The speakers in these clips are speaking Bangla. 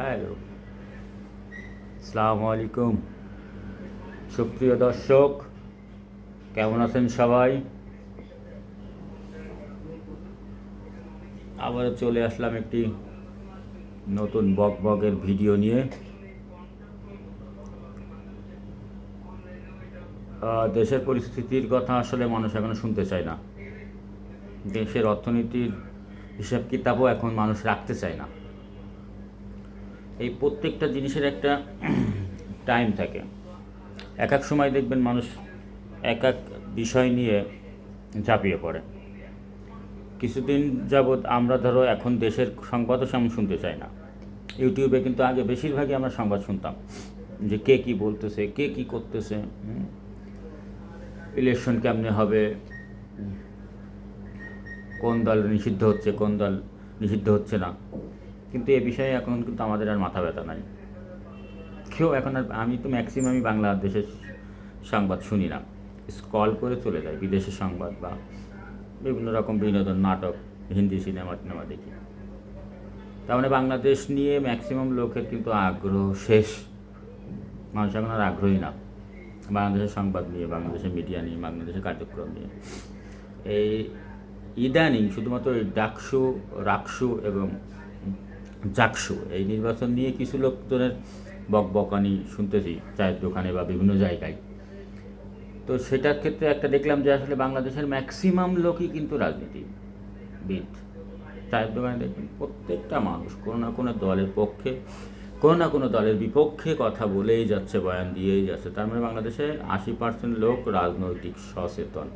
হ্যালো আসসালামু আলাইকুম সুপ্রিয় দর্শক কেমন আছেন সবাই? আবারও চলে আসলাম একটি নতুন বক বকের ভিডিও নিয়ে। দেশের পরিস্থিতির কথা আসলে মানুষ এখন শুনতে চায় না। দেশের অর্থনীতির হিসাব কিতাবও এখন মানুষ রাখতে চায় না। এই প্রত্যেকটা জিনিসের একটা টাইম থাকে। এক এক সময় দেখবেন মানুষ এক এক বিষয় নিয়ে ঝাঁপিয়ে পড়ে। কিছুদিন যাবৎ আমরা ধরো এখন দেশের সংবাদও সেমন শুনতে চাই না। ইউটিউবে কিন্তু আগে বেশিরভাগই আমরা সংবাদ শুনতাম যে কে কি বলতেছে, কে কি করতেছে ইলেকশন কেমনে হবে, কোন দল নিষিদ্ধ হচ্ছে, কোন দল নিষিদ্ধ হচ্ছে না। কিন্তু এ বিষয়ে এখন কিন্তু আমাদের আর মাথা ব্যথা নাই। কেউ এখন আর, আমি তো ম্যাক্সিমামই বাংলাদেশের সংবাদ শুনি না। স্কল করে চলে যায় বিদেশের সংবাদ বা বিভিন্ন রকম বিনোদন, নাটক, হিন্দি সিনেমা টিনেমা দেখি। তার মানে বাংলাদেশ নিয়ে ম্যাক্সিমাম লোকের কিন্তু আগ্রহ শেষ। মানুষ এখন আর আগ্রহী না। বাংলাদেশের সংবাদ নিয়ে, বাংলাদেশের মিডিয়া নিয়ে, বাংলাদেশের কার্যক্রম নিয়ে। এই ইদানিং শুধুমাত্র ডাকসু, রাকসু এবং জাকসু। এই নির্বাচন নিয়ে কিছু লোকজনের বকবকানি শুনতেছি, চায়ের দোকানে বা বিভিন্ন জায়গায়। তো সেটার ক্ষেত্রে একটা দেখলাম যে আসলে বাংলাদেশের ম্যাক্সিমাম লোকই কিন্তু রাজনীতিবিদ। চায়ের দোকানে দেখবেন প্রত্যেকটা মানুষ কোনো না কোনো দলের পক্ষে, কোনো না কোনো দলের বিপক্ষে কথা বলেই যাচ্ছে, বয়ান দিয়েই যাচ্ছে। তার মানে বাংলাদেশে আশি পার্সেন্ট লোক রাজনৈতিক সচেতন।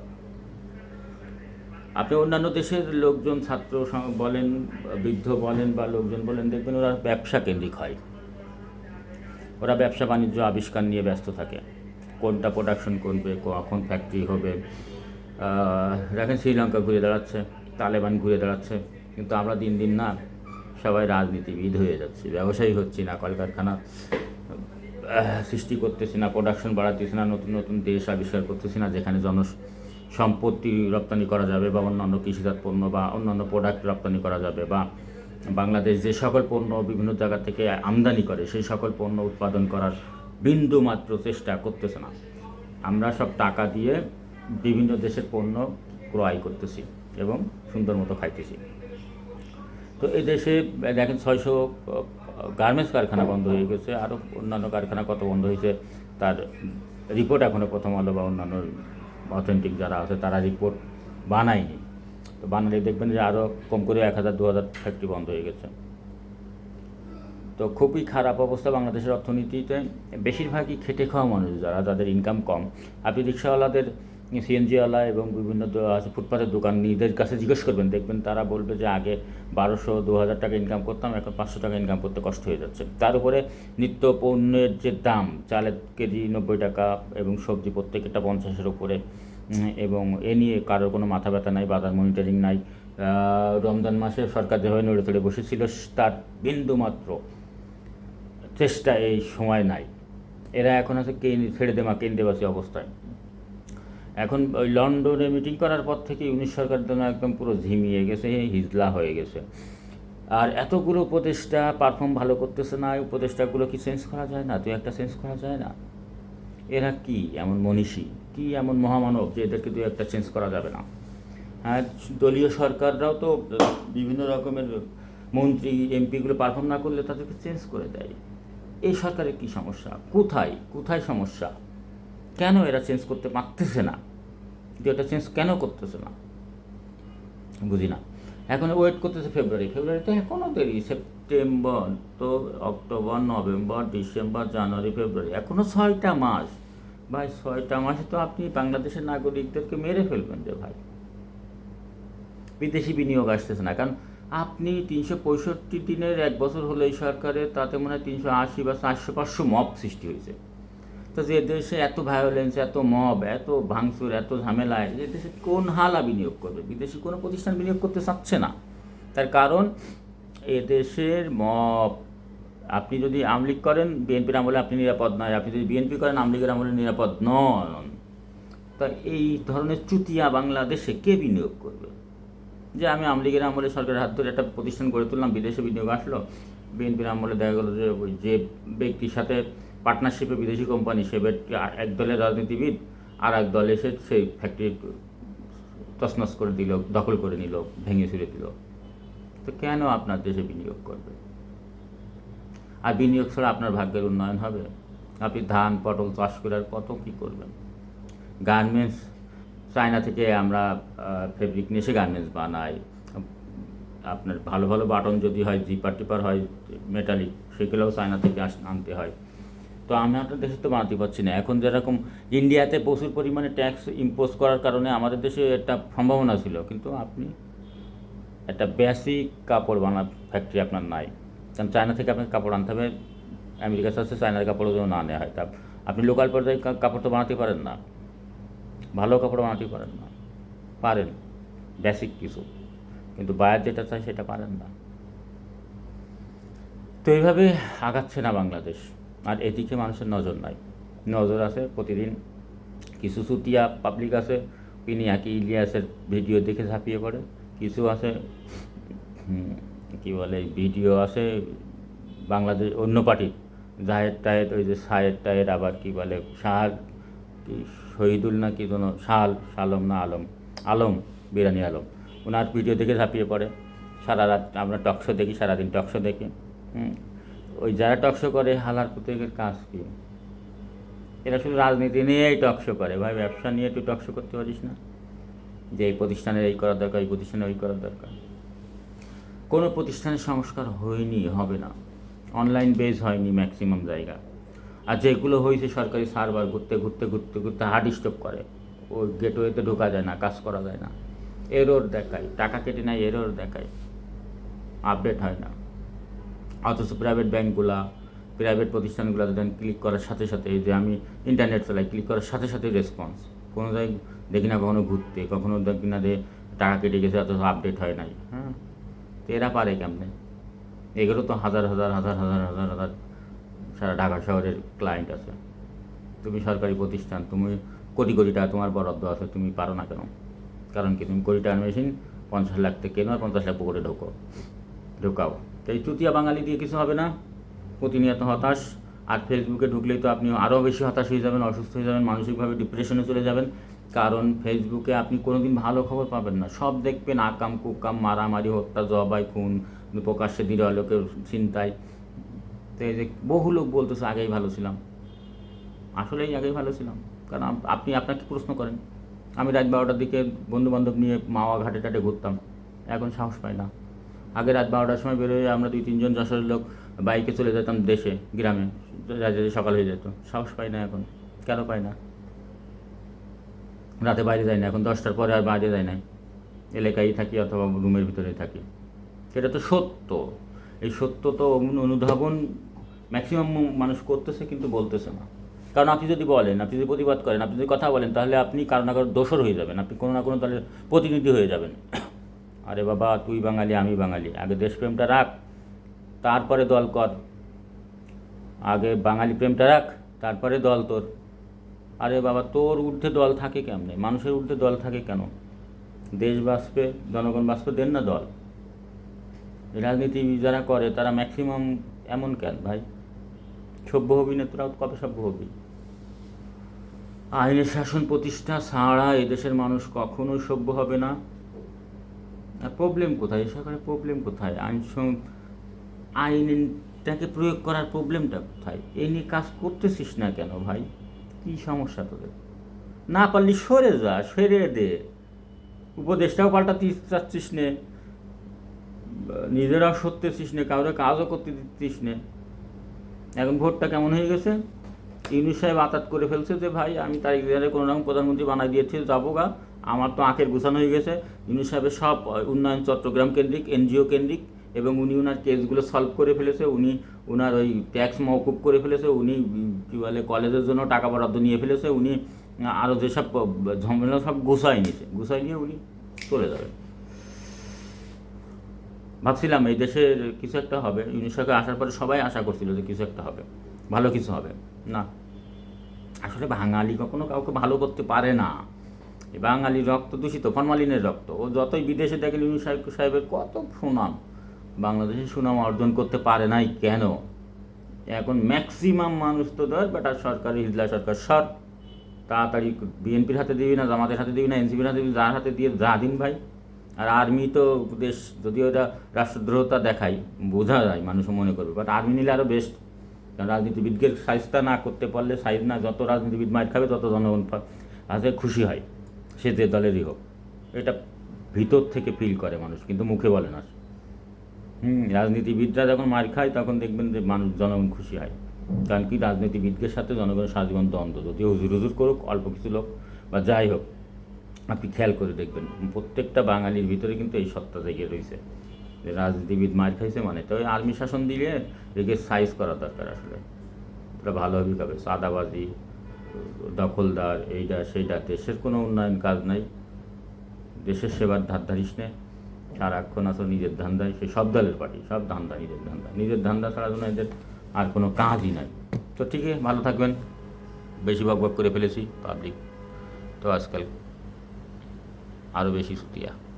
আপনি অন্যান্য দেশের লোকজন, ছাত্র বলেন, বৃদ্ধ বলেন বা লোকজন বলেন, দেখবেন ওরা ব্যবসা কেন্দ্রিক হয়। ওরা ব্যবসা বাণিজ্য আবিষ্কার নিয়ে ব্যস্ত থাকে। কোনটা প্রোডাকশন করবে, কখন ফ্যাক্টরি হবে দেখেন শ্রীলঙ্কা ঘুরে দাঁড়াচ্ছে, তালেবান ঘুরে দাঁড়াচ্ছে, কিন্তু আমরা দিন দিন না সবাই রাজনীতিবিদ হয়ে যাচ্ছি, ব্যবসায়ী হচ্ছি না, কলকারখানা সৃষ্টি করতেছি না প্রোডাকশন বাড়াতেছি না, নতুন নতুন দেশ আবিষ্কার করতেছি না, যেখানে জন সম্পত্তি রপ্তানি করা যাবে বা অন্যান্য কৃষিজাত পণ্য বা অন্যান্য প্রোডাক্ট রপ্তানি করা যাবে বা বাংলাদেশ যে সকল পণ্য বিভিন্ন জায়গা থেকে আমদানি করে, সেই সকল পণ্য উৎপাদন করার বিন্দু মাত্র চেষ্টা করতেছে না। আমরা সব টাকা দিয়ে বিভিন্ন দেশের পণ্য ক্রয় করতেছি এবং সুন্দর মতো খাইতেছি। তো এই দেশে, দেখেন ছয়শো গার্মেন্টস কারখানা বন্ধ হয়ে গেছে আরও অন্যান্য কারখানা কত বন্ধ হয়েছে, তার রিপোর্ট এখনও প্রথম আলো বা অন্যান্য অথেন্টিক যারা আছে তারা রিপোর্ট বানায়নি। তো বানালে দেখবেন যে আরও কম করে এক হাজার, দু হাজার ফ্যাক্টরি বন্ধ হয়ে গেছে। তো খুবই খারাপ অবস্থা বাংলাদেশের অর্থনীতিতে। বেশিরভাগই খেটে খাওয়া মানুষ যারা, যাদের ইনকাম কম। আপনি রিক্সাওয়ালাদের সিএনজিওয়ালা এবং বিভিন্ন ফুটপাতের দোকানিদের কাছে জিজ্ঞেস করবেন, দেখবেন তারা বলবে যে আগে বারোশো দু হাজার টাকা ইনকাম করতাম, এখন পাঁচশো টাকা ইনকাম করতে কষ্ট হয়ে যাচ্ছে। তার উপরে নিত্য পণ্যের যে দাম, চালের কেজি নব্বই টাকা এবং সবজি প্রত্যেকটা পঞ্চাশের উপরে। এবং এ নিয়ে কারোর কোনো মাথা ব্যথা নাই, বাজার মনিটরিং নাই। রমজান মাসে সরকার যেভাবে নড়ে চড়ে বসেছিল, তার বিন্দুমাত্র চেষ্টা এই সময় নাই। এরা এখন আছে কে ছেড়ে দেমা কেন্দ্রবাসী অবস্থায়। এখন ওই লন্ডনে মিটিং করার পর থেকে ইউনিশ সরকার যেন একদম পুরো ঝিমিয়ে গেছে হিজলা হয়ে গেছে। আর এতগুলো উপদেষ্টা পারফর্ম ভালো করতেছে না, এই উপদেষ্টাগুলো কি চেঞ্জ করা যায় না? তুই একটা চেঞ্জ করা যায় না? এরা কি? এমন মনীষী? কি এমন মহামানব যে এদেরকে তুই একটা চেঞ্জ করা যাবে না? হ্যাঁ দলীয় সরকাররাও তো বিভিন্ন রকমের মন্ত্রী, এমপিগুলো পারফর্ম না করলে তাদেরকে চেঞ্জ করে দেয়। এই সরকারের কি সমস্যা? কোথায়? কোথায় সমস্যা? কেন এরা চেঞ্জ করতে পারতেছে না? যে এটা চেঞ্জ কেন করতেছে না? বুঝি না। এখন ওয়েট করতেছে ফেব্রুয়ারি ফেব্রুয়ারি তো এখনও দেরি। সেপ্টেম্বর তো October November December January February এখনও ছয়টা মাস। ভাই, ছয়টা মাসে তো আপনি বাংলাদেশের নাগরিকদেরকে মেরে ফেলবেন যে ভাই। বিদেশি বিনিয়োগ আসতেছে না। কারণ আপনি তিনশো পঁয়ষট্টি দিনের এক বছর হলো এই সরকারে তাতে মনে হয় তিনশো আশি বা চারশো পাঁচশো মব সৃষ্টি হয়েছে। তো যে দেশে এত ভায়োলেন্স এত মব এত ভাঙচুর, এত ঝামেলায় যে দেশে কোন হালা বিনিয়োগ করবে? বিদেশি কোনো প্রতিষ্ঠান বিনিয়োগ করতে চাচ্ছে না। তার কারণ এদেশের মব আপনি যদি আমলিগ করেন, বিএনপির আমলে আপনি নিরাপদ নয়, আপনি যদি বিএনপি করেন আমলিগের আমলে নিরাপদ নন। তা এই ধরনের চুতিয়া বাংলাদেশে কে বিনিয়োগ করবে? যে আমি আমলিগের আমলে সরকারের হাত ধরে একটা প্রতিষ্ঠান গড়ে তুললাম, বিদেশে বিনিয়োগ আসলো, বিএনপির আমলে দেখা গেলো যে ওই যে ব্যক্তির সাথে পার্টনারশিপে বিদেশি কোম্পানি সে এক দলের রাজনীতিবিদ আর এক দল এসে সেই ফ্যাক্টরি তছনছ করে দিল, দখল করে নিল, ভেঙে ছুড়ে দিল। তো কেন আপনার দেশে বিনিয়োগ করবে? আর বিনিয়োগ ছাড়া আপনার ভাগ্যের উন্নয়ন হবে? আপনি ধান, পটল চাষ করে আর কত কী করবেন? গার্মেন্টস চায়না থেকে আমরা ফেব্রিক নিয়ে এসে গার্মেন্টস বানাই। আপনার ভালো ভালো বাটন যদি হয় জিপার টিপার হয় মেটালিক সেগুলোও চায়না থেকে আনতে হয়। তো আমি আপনার দেশে তো বানাতে পারছি না। এখন যেরকম ইন্ডিয়াতে প্রচুর পরিমাণে ট্যাক্স ইম্পোজ করার কারণে আমাদের দেশে একটা সম্ভাবনা ছিল, কিন্তু আপনি একটা বেসিক কাপড় বানা ফ্যাক্টরি আপনার নাই। কারণ চায়না থেকে আপনাকে কাপড় আনতে হবে আমেরিকার সাথে চায়নার কাপড়ও যেন না নেওয়া হয়। তা আপনি লোকাল পর্যায়ে কাপড় তো বানাতে পারেন না। ভালো কাপড় বানাতে পারেন না। পারেন বেসিক কিছু। কিন্তু বায়ার যেটা চায় সেটা পারেন না। তো এইভাবে আগাচ্ছে না বাংলাদেশ। আর এদিকে মানুষের নজর নাই। নজর আছে প্রতিদিন। কিছু সুতিয়া পাবলিক আছে, তিনি একই ইলিয়াসের ভিডিও দেখে ঝাঁপিয়ে পড়ে। কিছু আছে কি বলে ভিডিও আছে বাংলাদেশ, অন্য পার্টির। জাহের টায়ের ওই যে সায়ের টায়ের আবার কি বলে, শাহ, কি, শহীদুল না কি কোনো শাল শালম না আলম আলম, বিরানি আলম। ওনার ভিডিও দেখে ঝাঁপিয়ে পড়ে। সারা রাত আমরা টকশো দেখি, সারাদিন টকশো দেখি। ওই যারা টকশো করে হালার প্রত্যেকের কাজ কি? এরা শুধু রাজনীতি নিয়েই টকশো করে। ভাই, ব্যবসা নিয়ে তুই টকশো করতে পারিস না। যে এই প্রতিষ্ঠানের এই করার দরকার, এই প্রতিষ্ঠানের ওই করার দরকার। কোনো প্রতিষ্ঠানের সংস্কার হয়নি, হবে না। অনলাইন বেজ হয়নি ম্যাক্সিমাম জায়গা। আর যেগুলো হয়েছে সরকারি সার্ভার, ঘুরতে ঘুরতে ঘুরতে ঘুরতে হার্ড স্টপ করে। ওই গেটওয়েতে ঢোকা যায় না, কাজ করা যায় না। এরোর দেখায়। টাকা কেটে নেয়, এরোর দেখায়। আপডেট হয় না। অথচ প্রাইভেট ব্যাঙ্কগুলা প্রাইভেট প্রতিষ্ঠানগুলো দেন ক্লিক করার সাথে সাথে যে আমি ইন্টারনেট চালাই ক্লিক করার সাথে সাথে রেসপন্স কোনো জায়গায় দেখি না কখনো ঘুরতে, কখনো দেখি না যে টাকা কেটে গেছে অথচ আপডেট হয় নাই। হ্যাঁ তো এরা পারে কেমনে? এগুলো তো হাজার হাজার হাজার হাজার হাজার হাজার সারা ঢাকা শহরের ক্লায়েন্ট আছে। তুমি সরকারি প্রতিষ্ঠান, তুমি কোটি কোটি টাকা তোমার বরাদ্দ আছে, তুমি পারো না কেন? কারণ কি? তুমি কোটি টাকার মেশিন পঞ্চাশ লাখ থেকে কেনো আর পঞ্চাশ লাখ পুকুরে ঢোকো ঢোকাও। তো এই চুতিয়া বাঙালি দিয়ে কিছু হবে না। প্রতিনিয়ত হতাশ। আর ফেসবুকে ঢুকলেই তো আপনি আরও বেশি হতাশ হয়ে যাবেন, অসুস্থ হয়ে যাবেন, মানসিকভাবে ডিপ্রেশনে চলে যাবেন। কারণ ফেসবুকে আপনি কোনোদিন ভালো খবর পাবেন না। সব দেখবেন আকাম, কুকাম, মারামারি, হত্যা, জবাই, খুন, প্রকাশ্যে দিল লোকের চিন্তায় তো এই যে বহু লোক বলতেছে, আগেই ভালো ছিলাম। আসলেই আগেই ভালো ছিলাম। কারণ আপনি আপনাকে প্রশ্ন করেন। আমি রাত বারোটার দিকে বন্ধুবান্ধব নিয়ে মাওয়া ঘাটে টাটে ঘুরতাম। এখন সাহস পাই না। আগে রাত বারোটার সময় বেরোয় আমরা দুই, তিনজন যশোরের লোক বাইকে চলে যেতাম দেশে, গ্রামে। রাতে সকাল হয়ে যেত। সাহস পাই না এখন। কেন পাই না? রাতে বাইরে যাই না। এখন দশটার পরে আর বাইরে যাই না এলাকায় থাকি অথবা রুমের ভিতরেই থাকি। এটা তো সত্য। এই সত্য তো অনুধাবন ম্যাক্সিমাম মানুষ করতেছে কিন্তু বলতেছে না। কারণ আপনি যদি বলেন, আপনি যদি প্রতিবাদ করেন, আপনি যদি কথা বলেন, তাহলে আপনি কারও না কারও দোষর হয়ে যাবেন। আপনি কোনো না কোনো দলের প্রতিনিধি হয়ে যাবেন। আরে বাবা, তুই বাঙালি, আমি বাঙালি। আগে দেশপ্রেমটা রাখ, তারপরে দল কর। আগে বাঙালি প্রেমটা রাখ, তারপরে দল তোর। আরে বাবা, তোর ঊর্ধ্বে দল থাকে কেমনে? মানুষের ঊর্ধ্বে দল থাকে কেন? দেশ বাঁচবে, জনগণ বাঁচবে, দেন না দল। রাজনীতি যারা করে, তারা ম্যাক্সিমাম এমন কেন ভাই? সভ্য হবি না তোরাও কত সভ্য হবি? আইনের শাসন প্রতিষ্ঠা ছাড়া এদেশের মানুষ কখনোই সভ্য হবে না। প্রবলেম কোথায়? সরকারের প্রবলেম কোথায়? আইন আইনটাকে প্রয়োগ করার প্রবলেমটা কোথায়? এই নিয়ে কাজ করতেছিস না কেন ভাই? কী সমস্যা তোদের? না পারলি সরে যা, সরে দে। উপদেশটাও পাল্টাতে চাচ্ছিস নে। নিজেরাও সরতেছিস নে, কাউরে কাজও করতে দিচ্ছিস নে। এখন ভোটটা কেমন হয়ে গেছে? ইউনুস সাহেব আতাত করে ফেলছে যে, ভাই, আমি তারিখ কোনো রকম প্রধানমন্ত্রী বানাই দিয়েছি, যাব গা। আমার তো আঁখের গুছানো হয়ে গেছে। ইউনুস সাহেবের সব উন্নয়ন চট্টগ্রাম কেন্দ্রিক, এনজিও কেন্দ্রিক, এবং উনি ওনার কেসগুলো সলভ করে ফেলেছে। উনি ওনার ওই ট্যাক্স মৌকুব করে ফেলেছে। উনি কী বলে, কলেজের জন্য টাকা বরাদ্দ নিয়ে ফেলেছে। উনি আরও যেসব ঝামেলা সব গুছাই নিয়েছে। গুছাই নিয়ে উনি চলে যাবেন ভাবছিলাম এই দেশের কিছু একটা হবে। ইউনিট সরকার আসার পরে সবাই আশা করছিল যে কিছু একটা হবে। ভালো কিছু হবে। না। আসলে বাঙালি কখনো কাউকে ভালো করতে পারে না। বাঙালির রক্ত, দূষিত, ফরমালিনের রক্ত। ও যতই বিদেশে দেখেন সাহেব সাহেবের কত সুনাম। বাংলাদেশে সুনাম অর্জন করতে পারে নাই কেন? এখন ম্যাক্সিমাম মানুষ তো ধর বেটা সরকারি হিজলা সরকার, সর। তাড়াতাড়ি বিএনপির হাতে দিবি না, জামাতের হাতে দিবি না, এনসিপির হাতে দিবি যার হাতে দিয়ে যা দিন ভাই। আর আর্মি তো দেশ যদিও এটা রাষ্ট্রদ্রোহতা দেখায়, বোঝা যায়, মানুষ মনে করবে। বাট আর্মি নিলে আরও বেস্ট কারণ রাজনীতিবিদকে সাইজটা না করতে পারলে, সাইজ না, যত রাজনীতিবিদ মার খাবে, তত জনগণ হাতে খুশি হয়। সে যে দলেরই হোক এটা ভিতর থেকে ফিল করে মানুষ কিন্তু মুখে বলে না হুম। রাজনীতিবিদরা যখন মার খায় তখন দেখবেন যে মানুষ জনগণ খুশি হয়। কারণ কি? রাজনীতিবিদদের সাথে জনগণের সাজীবন দ্বন্দ্ব। যদি হুজুর হুজুর করুক অল্প কিছু লোক বা যাই হোক আপনি খেয়াল করে দেখবেন প্রত্যেকটা বাঙালির ভিতরে কিন্তু এই সত্তা জেগে রয়েছে যে রাজনীতিবিদ মার খাইছে মানে তো ওই আর্মি শাসন দিলে একে সাইজ করা দরকার আসলে। এটা ভালোভাবেই হবে সাদাবাজি দখলদার এইটা সেইটা দেশের কোনো উন্নয়ন কাজ নাই। দেশের সেবার ধার ধারিস নে। সারাক্ষণ আসো নিজের ধান্দায় সে সব দলের পার্টি, সব ধান্দা, নিজের ধান্দা। নিজের ধান্দা ছাড়া জন্য এদের আর কোনো কাজই নাই। তো ঠিক আছে, ভালো থাকবেন। বেশি বক করে ফেলেছি পাবলিক তো আজকাল আরও বেশি সুতিয়া।